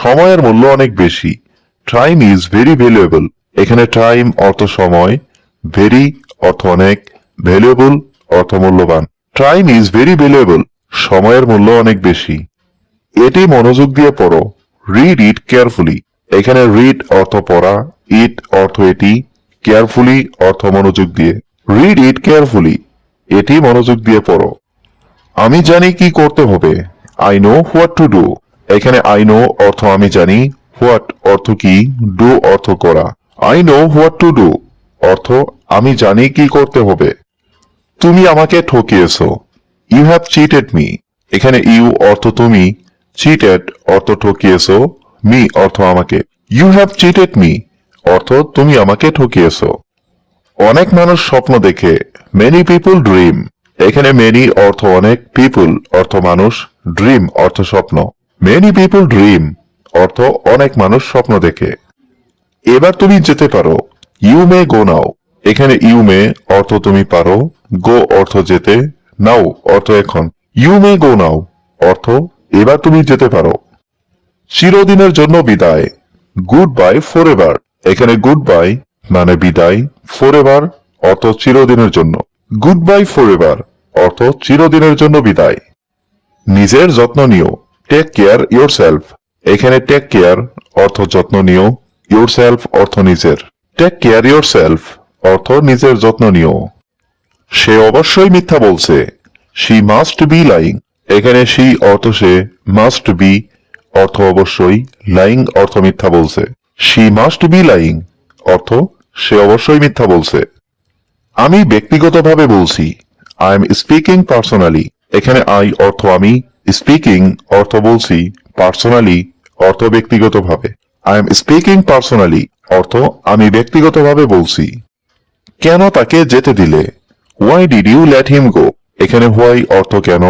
সময়ের মূল্য অনেক বেশি। টাইম ইজ ভেরি ভ্যালুয়েবল এখানে টাইম অর্থ সময় ভেরি অর্থ অনেক ভ্যালুয়েবল অর্থ মূল্যবান। টাইম ইজ ভেরি ভ্যালুয়েবল সময়ের মূল্য অনেক বেশি। এটি মনোযোগ দিয়ে পড়ো রিড ইট কেয়ারফুলি এখানে রিড অর্থ পড়া ইট অর্থ এটি কেয়ারফুলি অর্থ মনোযোগ দিয়ে। রিড ইট কেয়ারফুলি এটি মনোযোগ দিয়ে পড়ো। আমি জানি কি করতে হবে। I know what to do এখানে আই নো অর্থ আমি জানি হোয়াট অর্থ কি ডু অর্থ করা। I know what to do অর্থ আমি জানি কি করতে হবে। তুমি আমাকে ঠকিয়েছো ইউ হ্যাভ চিটেড মি এখানে ইউ অর্থ তুমি চিটেড অর্থ ঠকিয়েছো মি অর্থ আমাকে। ইউ হ্যাভ চিটেড মি অর্থ তুমি আমাকে ঠকিয়েছো। অনেক মানুষ স্বপ্ন দেখে মেনি পিপুল ড্রিম এখানে মেনি অর্থ অনেক পিপুল অর্থ মানুষ ড্রিম অর্থ স্বপ্ন। মেনি পিপুল ড্রিম অর্থ অনেক মানুষ স্বপ্ন দেখে। এবার তুমি যেতে পারো ইউ মে গো নাও এখানে ইউ মে অর্থ তুমি পারো গো অর্থ যেতে নাও অর্থ এখন। ইউ মে গো নাও অর্থ এবার তুমি যেতে পারো। চিরদিনের জন্য বিদায় গুড বাই ফর এভার এখানে গুড বাই মানে বিদায় ফর এভার অর্থ চিরদিনের জন্য। গুড বাই ফর এভার অর্থ চিরদিনের জন্য বিদায়। নিজের যত্ন নিও। টেক কেয়ার ইয়োর সেলফ এখানে টেক কেয়ার অর্থ যত্ন নিও। ইয়োর সেলফ অর্থ নিজের। টেক কেয়ার ইয়োর সেলফ অর্থ নিজের যত্ন নিও। সে অবশ্যই মিথ্যা বলছে। শি মাস্ট বি লাইং এখানে শি অর্থ সে মাস্ট বি অর্থ অবশ্যই লাইং অর্থ মিথ্যা বলছে। শি মাস্ট বি লাইং অর্থ সে অবশ্যই মিথ্যা বলছে। আমি ব্যক্তিগতভাবে বলছি আই এম স্পিকিং পার্সোনালি এখানে আই অর্থ আমি স্পিকিং অর্থ বলছি পার্সোনালি অর্থ ব্যক্তিগতভাবে। আই এম স্পিকিং পার্সোনালি অর্থ আমি ব্যক্তিগতভাবে বলছি। কেন তাকে যেতে দিলে? Why did you let him go এখানে হোয়াই অর্থ কেন?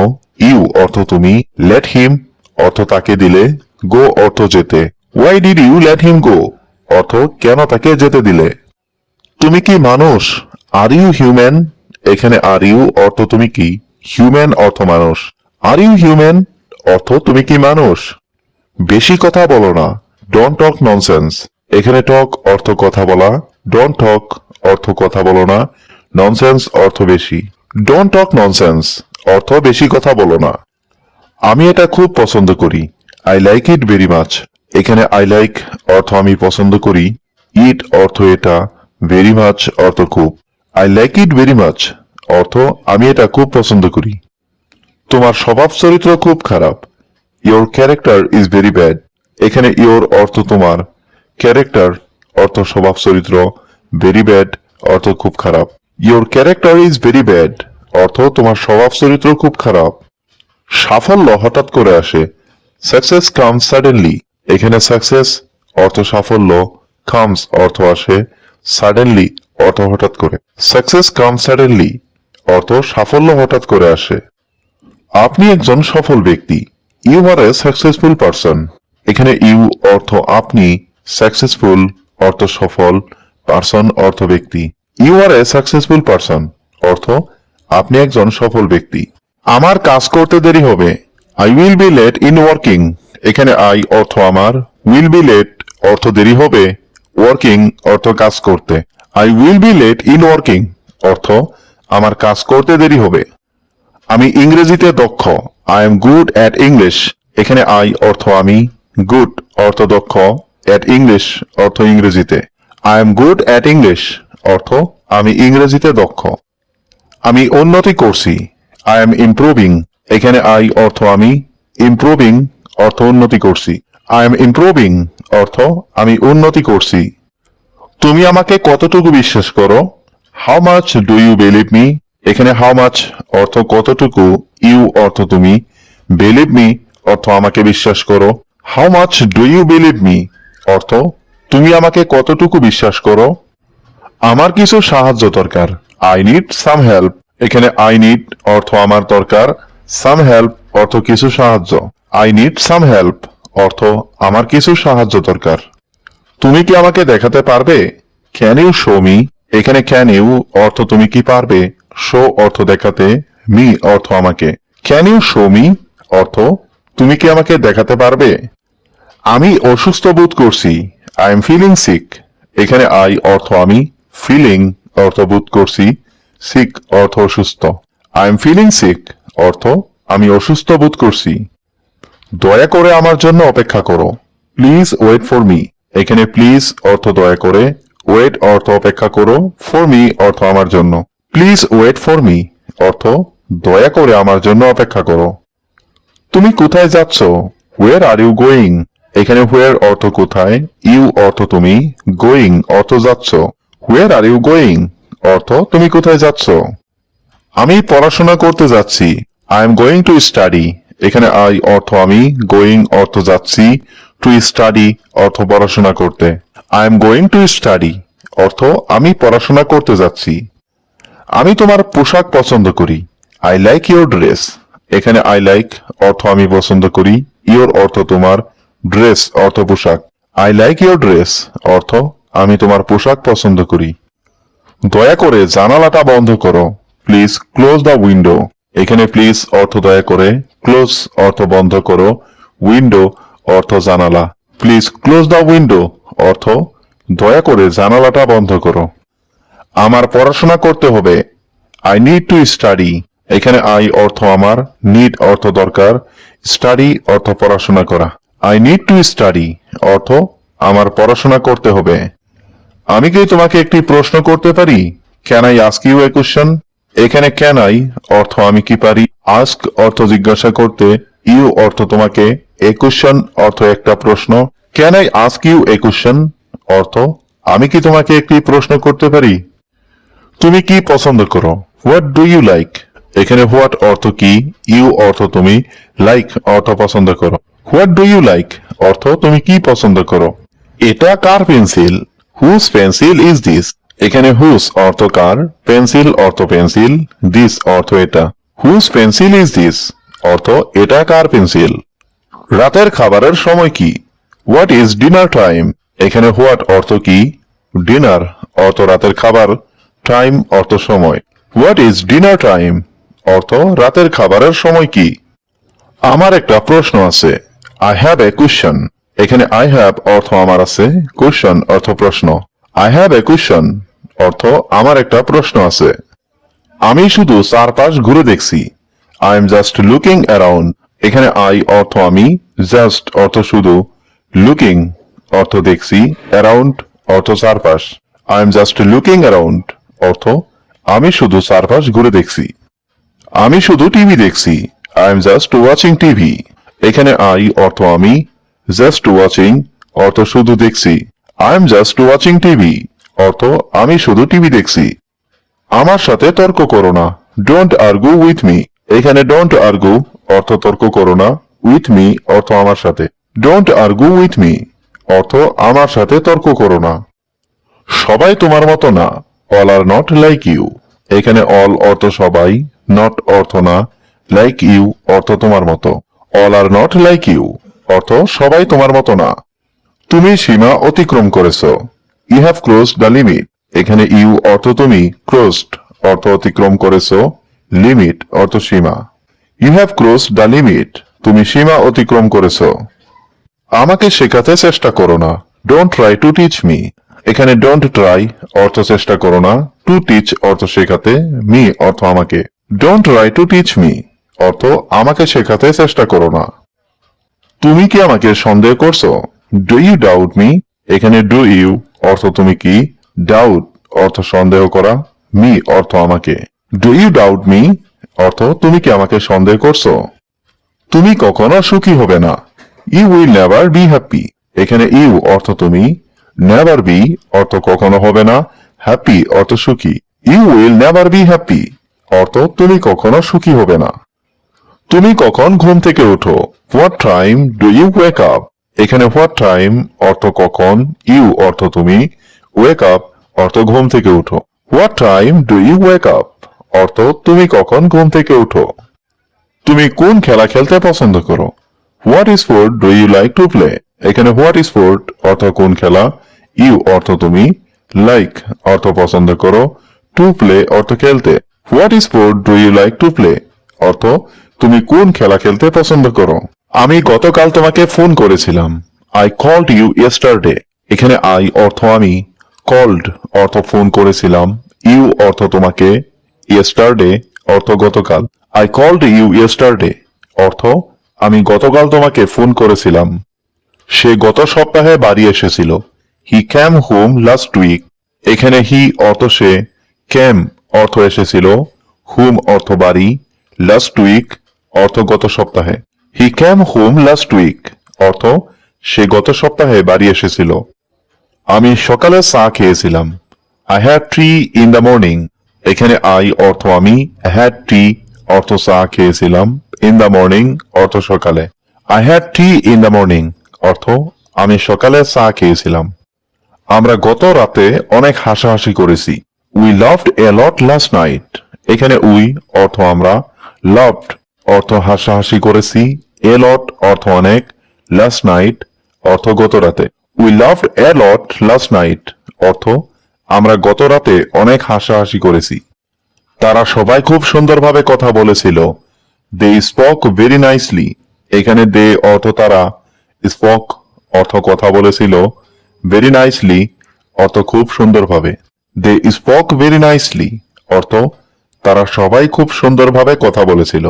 ইউ অর্থ তুমি লেট হিম অর্থ তাকে দিলে গো অর্থ যেতে। Why did you let him go অর্থ কেন তাকে যেতে দিলে? তুমি কি মানুষ? আর ইউ হিউম্যান এখানে আর ইউ অর্থ তুমি কি? হিউম্যান অর্থ মানুষ। আর ইউ হিউম্যান অর্থ, তুমি কি মানুষ? বেশি কথা বলো না। ডোন্ট টক ননসেন্স এখানে টক অর্থ কথা বলা। ডোন্ট টক অর্থ কথা বলো না। ননসেন্স অর্থ বেশি। ডোন্ট টক ননসেন্স অর্থ বেশি কথা বলো না। আমি এটা খুব পছন্দ করি। I like it very much এখানে আই লাইক অর্থ আমি পছন্দ করি। ইট অর্থ এটা। ভেরি মাচ অর্থ খুব। I like it very much অর্থ, আমি এটা খুব পছন্দ করি। তোমার স্বভাব চরিত্র খুব খারাপ। Your character is very bad এখানে ইওর অর্থ তোমার। ক্যারেক্টার অর্থ স্বভাব চরিত্র। ভেরি ব্যাড অর্থ খুব খারাপ। Your character is very bad অর্থ তোমার স্বভাব চরিত্র খুব খারাপ। সাফল্য হঠাৎ করে আসে। সাকসেস কামস সাডেনলি এখানে সাকসেস অর্থ সাফল্য কামস অর্থ আসে সাডেনলি অর্থ হঠাৎ করে। সাকসেস কাম সাডেনলি অর্থ সাফল্য হঠাৎ করে আসে। আপনি একজন সফল ব্যক্তি। You are a successful person এখানে ইউ অর্থ আপনি সাকসেসফুল অর্থ সফল পারসন অর্থ ব্যক্তি। You are a successful person অর্থ আপনি একজন সফল ব্যক্তি। আমার কাজ করতে দেরি হবে। I will be late in working এখানে আই অর্থ আমার উইল বি লেট অর্থ দেরি হবে। ওয়ার্কিং অর্থ কাজ করতে। I will be late in working অর্থ আমার কাজ করতে দেরি হবে। আমি ইংরেজিতে দক্ষ। I am good at English এখানে আই অর্থ আমি গুড অর্থ দক্ষ অ্যাট ইংলিশ অর্থ ইংরেজিতে। I am good at English অর্থ আমি ইংরেজিতে দক্ষ। আমি উন্নতি করছি। আই এম ইমপ্রুভিং এখানে আই অর্থ আমি ইমপ্রুভিং অর্থ উন্নতি করছি। আই এম ইমপ্রুভিং অর্থ আমি উন্নতি করছি। তুমি আমাকে কতটুকু বিশ্বাস করো? How much do you believe me এখানে হাউ মাচ অর্থ কতটুকু ইউ অর্থ তুমি বিলিভ মি অর্থ আমাকে বিশ্বাস করো। How much do you believe me অর্থ তুমি আমাকে কতটুকু বিশ্বাস করো? আমার কিছু সাহায্য দরকার। আই নিড সাম হেল্প এখানে আই নিড অর্থ আমার দরকার। সাম হেল্প অর্থ কিছু সাহায্য। আই নিড সাম হেল্প অর্থ আমার কিছু সাহায্য দরকার। তুমি কি আমাকে দেখাতে পারবে? ক্যান ইউ শো মি এখানে ক্যান ইউ অর্থ তুমি কি পারবে? শো অর্থ দেখাতে, মি অর্থ আমাকে। ক্যান ইউ শো মি অর্থ, তুমি কি আমাকে দেখাতে পারবে? আমি অসুস্থ বোধ করছি। আই এম ফিলিং সিক এখানে আই অর্থ আমি ফিলিং অর্থ বোধ করছি। সিক অর্থ অসুস্থ। আই এম ফিলিং সিক অর্থ, আমি অসুস্থ বোধ করছি। দয়া করে আমার জন্য অপেক্ষা করো। প্লিজ ওয়েট ফর মি এখানে প্লিজ অর্থ দয়া করে। ওয়েট অর্থ অপেক্ষা করো। ফর মি অর্থ আমার জন্য। প্লিজ ওয়েট ফর মি অর্থ, দয়া করে আমার জন্য অপেক্ষা করো। তুমি কোথায় যাচ্ছ? হোয়ার আর ইউ গোয়িং এখানে হোয়ার অর্থ কোথায়? ইউ অর্থ তুমি গোয়িং অর্থ যাচ্ছ। হোয়ার আর ইউ গোয়িং অর্থ, তুমি কোথায় যাচ্ছ? আমি পড়াশোনা করতে যাচ্ছি। I am going to study এখানে আই অর্থ আমি গোয়িং অর্থ যাচ্ছি। টু স্টাডি অর্থ পড়াশোনা করতে। I am going to study অর্থ, আমি পড়াশোনা করতে যাচ্ছি। আমি তোমার পোশাক পছন্দ করি। আই লাইক ইউর ড্রেস এখানে আই লাইক অর্থ আমি পছন্দ করি। ইওর অর্থ তোমার ড্রেস অর্থ পোশাক। আই লাইক ইউর ড্রেস অর্থ আমি তোমার পোশাক পছন্দ করি। দয়া করে জানালাটা বন্ধ করো। প্লিজ ক্লোজ দ্য উইন্ডো এখানে প্লিজ অর্থ দয়া করে ক্লোজ অর্থ বন্ধ করো। উইন্ডো অর্থ জানালা। প্লিজ ক্লোজ দ্য উইন্ডো অর্থ দয়া করে জানালাটা বন্ধ করো। আমার পড়াশোনা করতে হবে। আই নিড টু স্টাডি এখানে আই অর্থ আমার নিড অর্থ দরকার স্টাডি অর্থ পড়াশোনা করা। আই নিড টু স্টাডি অর্থ আমার পড়াশোনা করতে হবে। আমি কি তোমাকে একটি প্রশ্ন করতে পারি? Can I ask you a question এখানে ক্যান আই অর্থ আমি কি পারি? আস্ক অর্থ জিজ্ঞাসা করতে ইউ অর্থ তোমাকে এ কোশ্চেন অর্থ একটা প্রশ্ন। Can I ask you a question অর্থ, আমি কি তোমাকে একটি প্রশ্ন করতে পারি? তুমি কি পছন্দ করো? হোয়াট ডু ইউ লাইক এখানে হোয়াট অর্থ কি? ইউ অর্থ তুমি লাইক অর্থ পছন্দ করো। হোয়াট ডু ইউ লাইক অর্থ তুমি কি পছন্দ করো? এটা কার pencil? Whose pencil is this এখানে হুজ অর্থ কার? পেন্সিল অর্থ পেন্সিল দিস অর্থ এটা। হুজ পেন্সিল ইজ দিস অর্থ এটা কার পেন্সিল? রাতের খাবারের সময় কি? হোয়াট ইজ ডিনার টাইম এখানে হোয়াট অর্থ কি? ডিনার অর্থ রাতের খাবার। টাইম অর্থ, সময়। হোয়াট ইজ ডিনার টাইম অর্থ, রাতের খাবারের সময় কি? আমার একটা প্রশ্ন আছে। আই হ্যাভ এ কোশ্চেন এখানে আই হ্যাভ অর্থ আমার আছে। কোশ্চেন অর্থ, প্রশ্ন। আই হ্যাভ এ কোশ্চেন অর্থ, আমার একটা প্রশ্ন আছে। আমি শুধু চারপাশ ঘুরে দেখছি। I am just looking around এখানে আই অর্থ, আমি। জাস্ট অর্থ, শুধু। লুকিং অর্থ, দেখছি। অ্যারাউন্ড অর্থ, চারপাশ। I am just looking around অর্থ, আমি শুধু চারপাশ ঘুরে দেখছি। আমি শুধু টিভি দেখছি। I am just watching TV. এখানে আই অর্থ আমি। জাস্ট ওয়াচিং অর্থ শুধু দেখছি। I am just watching TV. অর্থ, আমি শুধু টিভি দেখছি। আমার সাথে তর্ক করো না। ডোন্ট আর্গু উইথ মি এখানে ডোন্ট আর্গু অর্থ তর্ক করো না। উইথ মি অর্থ আমার সাথে। ডোন্ট আর্গু উইথ মি অর্থ, আমার সাথে তর্ক করো না। সবাই তোমার মতো না। All are not like you এখানে অল অর্থ সবাই নট অর্থ না লাইক ইউ অর্থ তোমার মতো। All are not like you অর্থ সবাই তোমার মতো না। তুমি সীমা অতিক্রম করেছ। You have close the limit এখানে ইউ অর্থ তুমি ক্লোজড অর্থ অতিক্রম করেছ। লিমিট অর্থ সীমা। You have close the limit তুমি সীমা অতিক্রম করেছ। আমাকে শেখাতে চেষ্টা করো না। Don't try to teach me এখানে ডোন্ট ট্রাই অর্থ চেষ্টা করো না টু টিচ অর্থ শেখাতে মি অর্থ আমাকে। Don't try to teach me অর্থ আমাকে শেখাতে চেষ্টা করো না। তুমি কি আমাকে সন্দেহ করছ? ডু ইউ ডাউট মি এখানে ডু ইউ অর্থ তুমি কি? ডাউট অর্থ সন্দেহ করা মি অর্থ আমাকে। ডু ইউ ডাউট মি অর্থ তুমি কি আমাকে সন্দেহ করছ? তুমি কখনো সুখী হবে না। You will never be happy এখানে ইউ অর্থ তুমি নেভার বি অর্থ কখনো হবে না। হ্যাপি অর্থ সুখী। You will never be happy অর্থ, তুমি কখনো সুখী হবে না। তুমি কখন ঘুম থেকে ওঠো? What time do you wake up এখানে হোয়াট টাইম অর্থ কখন? ইউ অর্থ তুমি। ওয়েক আপ অর্থ ঘুম থেকে উঠো what time do you wake up অর্থ, তুমি কখন ঘুম থেকে উঠো তুমি কোন খেলা খেলতে পছন্দ করো? What four do you like to play এখানে হোয়াট স্পোর্ট অর্থ কোন খেলা? ইউ অর্থ তুমি। লাইক অর্থ পছন্দ করো। টু প্লে অর্থ খেলতে। What sport do you like to play অর্থ, তুমি কোন খেলা খেলতে পছন্দ করো? আমি গতকাল তোমাকে ফোন করেছিলাম। আই কল্ড ইউ ইয়েস্টারডে এখানে আই অর্থ আমি। কল্ড অর্থ ফোন করেছিলাম। ইউ অর্থ তোমাকে। ইয়েস্টারডে অর্থ গতকাল। আই কল্ড ইউ ইয়েস্টারডে অর্থ, আমি গতকাল তোমাকে ফোন করেছিলাম। সে গত সপ্তাহে বাড়ি এসেছিল। He came home last week এখানে হি অর্থ সে ক্যাম অর্থ এসেছিল। হুম অর্থ বাড়ি। লাস্ট উইক অর্থ গত সপ্তাহে। He came home last week অর্থ সে গত সপ্তাহে বাড়ি এসেছিল। আমি সকালে চা খেয়েছিলাম। I had tea in the morning এখানে আই অর্থ আমি। হ্যাড টি অর্থ চা খেয়েছিলাম। ইন দ্য মর্নিং অর্থ সকালে। I had tea in the morning অর্থ, আমি সকালে চা খেয়েছিলাম। আমরা গত রাতে অনেক হাসাহাসি করেছি। We loved a lot last night এখানে উই অর্থ আমরা লাভড অর্থ হাসাহাসি করেছি। এ লট অর্থ অনেক লাস্ট নাইট অর্থ গত রাতে। We loved a lot last night অর্থ, আমরা গত রাতে অনেক হাসাহাসি করেছি। তারা সবাই খুব সুন্দরভাবে কথা বলেছিল। দে স্পক ভেরি নাইসলি এখানে দে অর্থ তারা স্পক অর্থ কথা বলেছিল ভেরি নাইসলি অর্থ খুব সুন্দরভাবে। দে স্পক ভেরি নাইসলি অর্থ, তারা সবাই খুব সুন্দরভাবে কথা বলেছিল।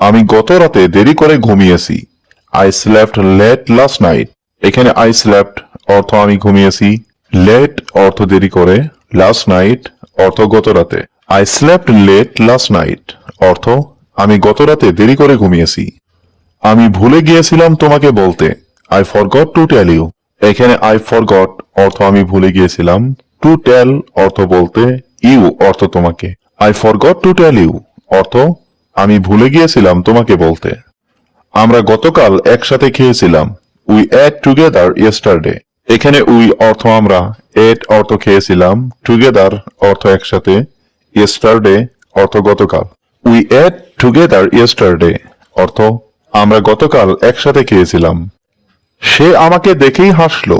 আমি গত রাতে দেরি করে ঘুমিয়েছি। I slept late last night এখানে আই স্লেপ্ট অর্থ আমি ঘুমিয়েছি। লেট অর্থ দেরি করে লাস্ট নাইট অর্থ গত রাতে। I slept late last night অর্থ, আমি গত রাতে দেরি করে ঘুমিয়েছি। আমি ভুলে গিয়েছিলাম তোমাকে বলতে। I forgot to tell you এখানে আই ফরগট অর্থ আমি ভুলে গিয়েছিলাম। টু টেল অর্থ বলতে ইউ অর্থ তোমাকে। I forgot to tell you অর্থ আমি ভুলে গিয়েছিলাম তোমাকে বলতে। আমরা গতকাল একসাথে খেয়েছিলাম। উই এট টুগেদার ইয়েস্টারডে এখানে উই অর্থ আমরা এট অর্থ খেয়েছিলাম। টুগেদার অর্থ একসাথে। ইয়েস্টারডে অর্থ গতকাল। উই এট টুগেদার ইয়েস্টারডে অর্থ আমরা গতকাল একসাথে খেয়েছিলাম। সে আমাকে দেখেই হাসলো।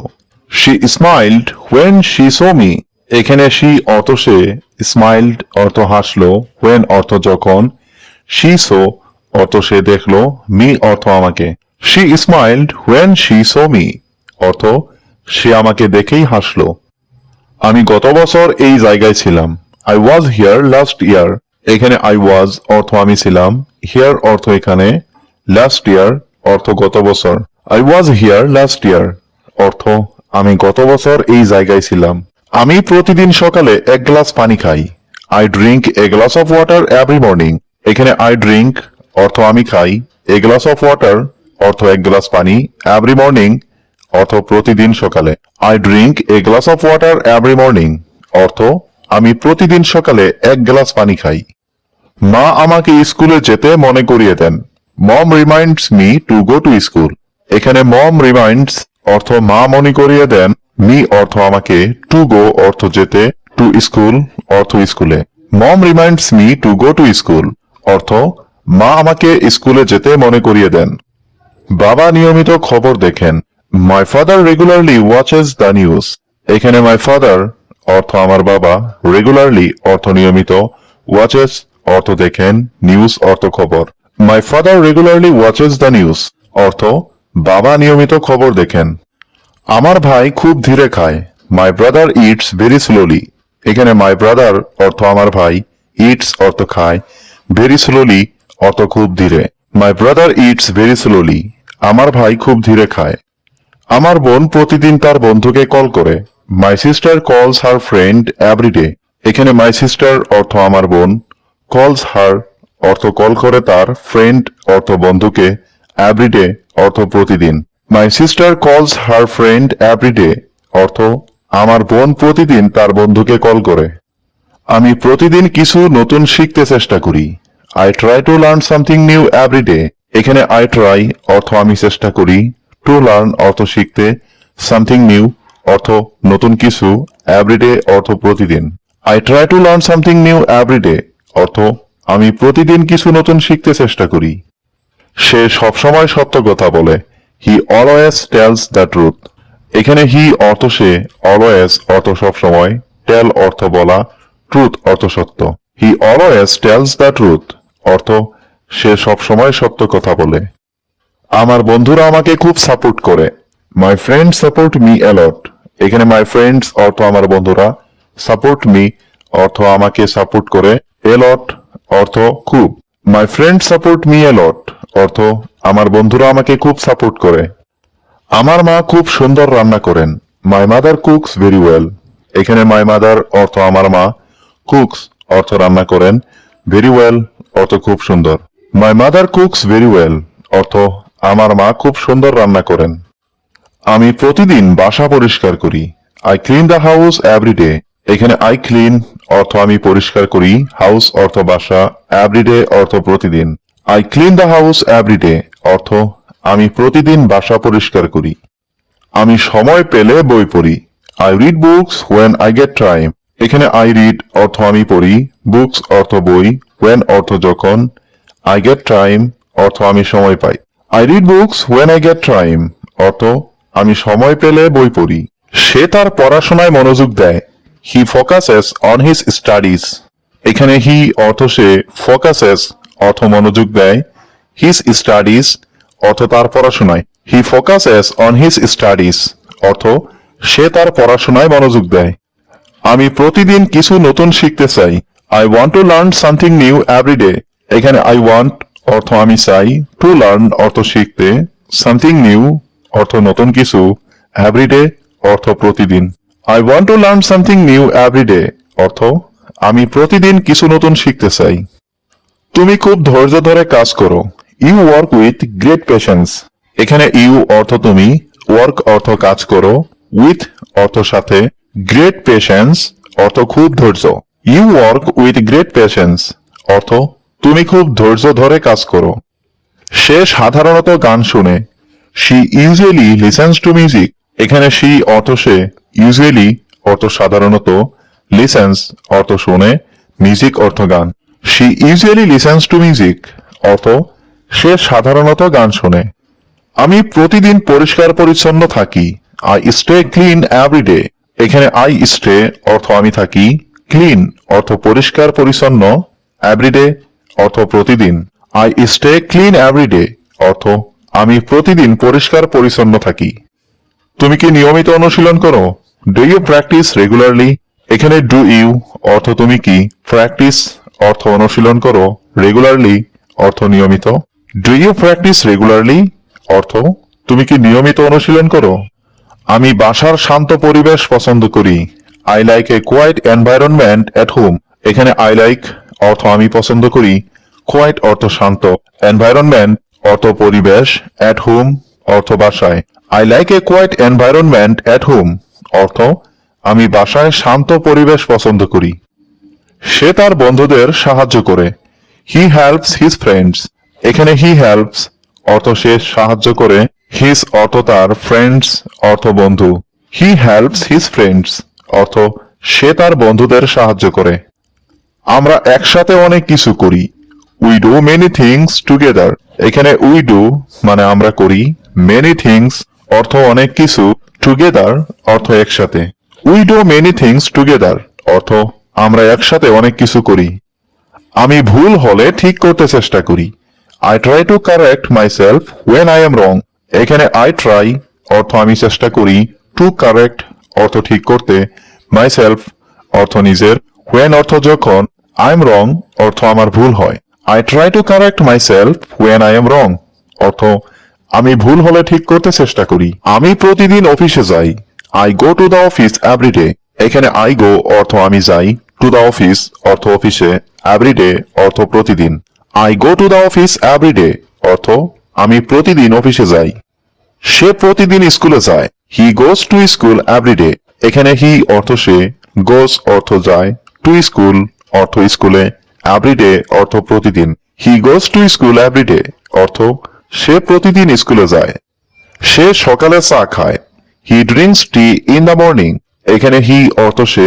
She smiled when she saw me এখানে শি অর্থ সে স্মাইল্ড অর্থ হাসলো। হোয়েন অর্থ যখন শি সো অর্থ সে দেখল। মি অর্থ আমাকে। She smiled when she saw me অর্থ সে আমাকে দেখেই হাসলো। আমি গত বছর এই জায়গায় ছিলাম। I was here last year এখানে আই ওয়াজ অর্থ আমি ছিলাম। হিয়ার অর্থ এখানে। লাস্ট ইয়ার অর্থ গত বছর। I was here last year অর্থ, আমি গত বছর এই জায়গায় ছিলাম। আমি প্রতিদিন সকালে এক গ্লাস পানি খাই। I drink a glass of water every morning এখানে আই ড্রিঙ্ক অর্থ আমি খাই। এ গ্লাস অফ ওয়াটার অর্থ এক গ্লাস পানি এভরি মর্নিং অর্থ প্রতিদিন সকালে। I drink a glass of water every morning অর্থ, আমি প্রতিদিন সকালে এক গ্লাস পানি খাই। মা আমাকে স্কুলে যেতে মনে করিয়ে দেন। Mom reminds me to go to school এখানে মম রিমাইন্ডস অর্থ মা মনে করিয়ে দেন মি অর্থ আমাকে টু গো অর্থ যেতে টু স্কুল অর্থ স্কুলে mom reminds me to go to school অর্থ মা আমাকে স্কুলে যেতে মনে করিয়ে দেন। বাবা নিয়মিত খবর দেখেন। My father regularly watches the news এখানে মাই ফাদার অর্থ আমার বাবা রেগুলারলি অর্থ নিয়মিত ওয়াচেস অর্থ দেখেন নিউজ অর্থ খবর। My father regularly watches the news অর্থ, বাবা নিয়মিত খবর দেখেন। আমার ভাই খুব ধীরে খায়। My brother eats very slowly এখানে মাই ব্রাদার অর্থ আমার ভাই ইটস অর্থ খায়। ভেরি স্লোলি অর্থ খুব ধীরে। My brother eats very slowly আমার ভাই খুব ধীরে খায়। আমার বোন প্রতিদিন তার বন্ধুকে কল করে। মাই সিস্টার কলস হার ফ্রেন্ড এভরিডে এখানে মাই সিস্টার অর্থ আমার বোন কলস হার অর্থ কল করে তার ফ্রেন্ড অর্থ বন্ধুকে এভরিডে অর্থ প্রতিদিন। মাই সিস্টার কলস হার ফ্রেন্ড এভরিডে অর্থ আমার বোন প্রতিদিন তার বন্ধুকে কল করে। আমি প্রতিদিন কিছু নতুন শিখতে চেষ্টা করি। I try to learn something new every day এখানে আই ট্রাই অর্থ আমি চেষ্টা করি টু লার্ন অর্থ শিখতে সামথিং নিউ অর্থ নতুন কিছু এভরিডে অর্থ প্রতিদিন। I try to learn something new every day অর্থ আমি প্রতিদিন কিছু নতুন শিখতে চেষ্টা করি। সে সবসময় সত্য কথা বলে he always tells the truth এখানে হি অর্থ সে অলওয়েজ অর্থ সবসময় টেল অর্থ বলা ট্রুথ অর্থ সত্য। He always tells the truth অর্থ সে সবসময় সত্য কথা বলে। আমার বন্ধুরা আমাকে খুব সাপোর্ট করে। My friend support me a lot এখানে মাই ফ্রেন্ডস অর্থ আমার বন্ধুরা। সাপোর্ট মি অর্থ আমাকে সাপোর্ট করে এলট অর্থ খুব। My friend support me a lot অর্থ, আমার বন্ধুরা আমাকে খুব সাপোর্ট করে। আমার মা খুব সুন্দর রান্না করেন। My mother cooks very well এখানে মাই মাদার অর্থ আমার মা কুকস অর্থ রান্না করেন ভেরি ওয়েল অর্থ খুব সুন্দর। My mother cooks very well অর্থ, আমার মা খুব সুন্দর রান্না করেন। আমি প্রতিদিন বাসা পরিষ্কার করি। I clean the house every day এখানে আই ক্লিন অর্থ আমি পরিষ্কার করি হাউস অর্থ বাসা এভরিডে অর্থ প্রতিদিন। I clean the house every day অর্থ আমি প্রতিদিন বাসা পরিষ্কার করি। আমি সময় পেলে বই পড়ি। I read books when I get time এখানে আই রিড অর্থ আমি পড়ি। বুকস অর্থ বই। হোয়েন অর্থ যখন। আই গেট টাইম অর্থ আমি সময় পাই। I read books when I get time অর্থ আমি সময় পেলে বই পড়ি। সে তার পড়াশোনায় মনোযোগ দেয়। He focuses on his studies এখানে হি অর্থ সে ফোকাসেস অর্থ মনোযোগ দেয়। হিজ স্টাডিজ অর্থ তার পড়াশোনায়। He focuses on his studies অর্থ সে তার পড়াশোনায় মনোযোগ দেয়। আমি প্রতিদিন কিছু নতুন শিখতে চাই। I want to learn something new every day এখানে আই ওয়ান্ট অর্থ আমি চাই টু লার্ন অর্থ শিখতে। সামথিং নিউ অর্থ নতুন কিছু এভরিডে অর্থ প্রতিদিন। I want to learn something new every day অর্থ, আমি প্রতিদিন কিছু নতুন শিখতে চাই। তুমি খুব ধৈর্য ধরে কাজ করো। You work with great patience এখানে ইউ অর্থ তুমি ওয়ার্ক অর্থ কাজ করো। উইথ অর্থ সাথে গ্রেট পেশেন্স অর্থ খুব ধৈর্য। You work with great patience অর্থ, তুমি খুব ধৈর্য ধরে কাজ করো। সে সাধারণত গান শুনে। She usually listens to music এখানে শি অর্থ সে। ইউজুয়ালি অর্থ সাধারণত লিসেন্স অর্থ শুনে মিউজিক অর্থ গান। She usually listens to music অর্থ সে সাধারণত গান শোনে। আমি প্রতিদিন পরিষ্কার পরিচ্ছন্ন থাকি। I stay clean every day এখানে আই স্টে অর্থ আমি থাকি। ক্লিন অর্থ পরিষ্কার পরিচ্ছন্ন এভরিডে অর্থ প্রতিদিন। আই স্টে ক্লিন এভরিডে অর্থ আমি প্রতিদিন পরিষ্কার পরিচ্ছন্ন থাকি। তুমি কি নিয়মিত অনুশীলন করো? ডু ইউ প্র্যাকটিস রেগুলারলি এখানে ডু ইউ অর্থ তুমি কি? প্র্যাকটিস অর্থ অনুশীলন করো। রেগুলারলি অর্থ নিয়মিত। ডু ইউ প্র্যাকটিস রেগুলারলি অর্থ, তুমি কি নিয়মিত অনুশীলন করো? আমি বাসার শান্ত পরিবেশ পছন্দ করি। I like a quiet environment at home এখানে আই লাইক অর্থ আমি পছন্দ করি। কোয়াইট অর্থ শান্ত। এনভায়রনমেন্ট অর্থ পরিবেশ এট হোম অর্থ বাসায়। I like a quiet environment at home অর্থ, আমি বাসায় শান্ত পরিবেশ পছন্দ করি। সে তার বন্ধুদের সাহায্য করে। হি হেল্পস হিজ ফ্রেন্ডস এখানে হি হেল্পস অর্থ সে সাহায্য করে। হিজ অর্থ তার ফ্রেন্ডস অর্থ বন্ধু। হি হেল্পস হিজ ফ্রেন্ডস অর্থ সে তার বন্ধুদের সাহায্য করে। আমরা একসাথে অনেক কিছু করি। We do many things together এখানে উই ডু মানে আমরা করি মেনি থিংস অর্থ অনেক কিছু টুগেদার অর্থ একসাথে। We do many things together অর্থ আমরা একসাথে অনেক কিছু করি। আমি ভুল হলে ঠিক করতে চেষ্টা করি। I try to correct myself when I am wrong এখানে আই ট্রাই অর্থ আমি চেষ্টা করি টু কারেক্ট অর্থ ঠিক করতে। মাই সেলফ অর্থ নিজের। ওয়েন অর্থ যখন আই এম রং অর্থ আমার ভুল হয়। I try to correct myself when I am wrong অর্থ আমি ভুল হলে ঠিক করতে চেষ্টা করি। আমি প্রতিদিন অফিসে যাই। I go to the office every day এখানে আই গো অর্থ আমি যাই। টু দ্য অফিস অর্থ অফিসে। এভরিডে অর্থ প্রতিদিন। I go to the office every day অর্থ আমি প্রতিদিন অফিসে যাই। সে প্রতিদিন স্কুলে যায়। He goes to school every day এখানে হি অর্থ সে গোস অর্থ যায়। টু স্কুল অর্থ স্কুলে। এভরিডে অর্থ প্রতিদিন। He goes to school every day অর্থ সে প্রতিদিন স্কুলে যায়। সে সকালে চা খায়। He drinks tea in the morning এখানে হি অর্থ সে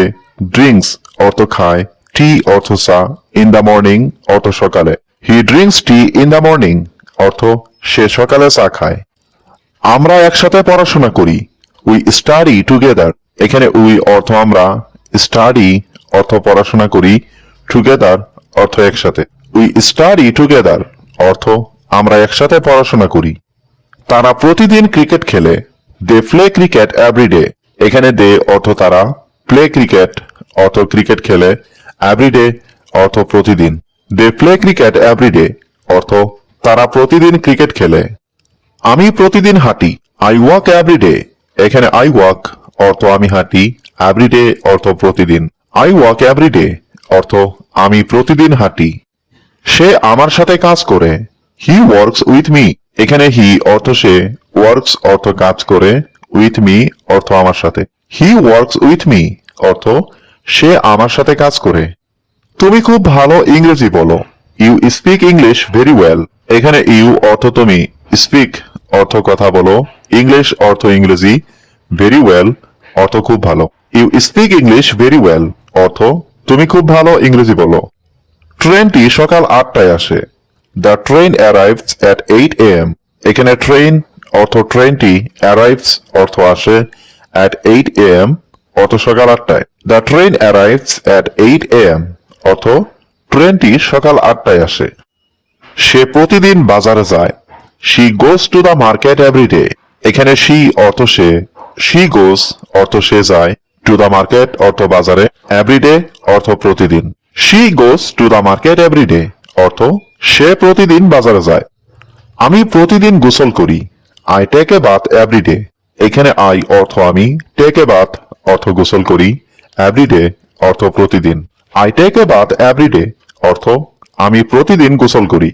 ড্রিঙ্কস অর্থ খায়। টি অর্থ চা ইন দ্য মর্নিং অর্থ সকালে। He drinks tea in the morning অর্থ সে সকালে চা খায়। আমরা একসাথে পড়াশোনা করি। উই স্টাডি টুগেদার এখানে উই অর্থ আমরা স্টাডি অর্থ পড়াশোনা করি। টুগেদার অর্থ একসাথে। উই স্টাডি টুগেদার অর্থ আমরা একসাথে পড়াশোনা করি। তারা প্রতিদিন ক্রিকেট খেলে। দে প্লে ক্রিকেট এভরিডে এখানে দে অর্থ তারা প্লে ক্রিকেট অর্থ ক্রিকেট খেলে এভরিডে অর্থ প্রতিদিন। দে প্লে ক্রিকেট এভরিডে অর্থ তারা প্রতিদিন ক্রিকেট খেলে। আমি প্রতিদিন হাঁটি আই ওয়াক এভরিডে এখানে আই ওয়াক অর্থ আমি হাঁটি এভরিডে অর্থ প্রতিদিন। আই ওয়াক এভরিডে অর্থ আমি প্রতিদিন হাঁটি। সে আমার সাথে কাজ করে। হি ওয়ার্কস উইথ মি এখানে হি অর্থ সে ওয়ার্কস অর্থ কাজ করে উইথ মি অর্থ আমার সাথে। হি ওয়ার্কস উইথ মি অর্থ সে আমার সাথে কাজ করে। তুমি খুব ভালো ইংরেজি বলো। You speak English very well এখানে ইউ অর্থ তুমি স্পিক অর্থ কথা বলো। ইংলিশ অর্থ ইংরেজি ভেরি ওয়েল অর্থ খুব ভালো। You speak English very well অর্থ তুমি খুব ভালো ইংরেজি বলো। ট্রেনটি সকাল আটটায় আসে। The train arrives at eight AM এখানে ট্রেন অর্থ ট্রেনটি অ্যারাইভস অর্থ আসে অ্যাট এইট এম অর্থ সকাল আটটায়। The train arrives at eight AM অর্থ ট্রেনটি সকাল আটটায় আসে। সে প্রতিদিন বাজারে যায়। She goes to the market every day এখানে শি অর্থ সে। শি গোস অর্থ সে যায় টু দ্য মার্কেট অর্থ বাজারে এভরিডে অর্থ প্রতিদিন। She goes to the market every day অর্থ সে প্রতিদিন বাজারে যায়। আমি প্রতিদিন গোসল করি। I take a bath every day এখানে আই অর্থ আমি টেক এ বাথ, অর্থ গোসল করি। এভরিডে অর্থ প্রতিদিন। I take a bath every day অর্থ আমি প্রতিদিন গোসল করি।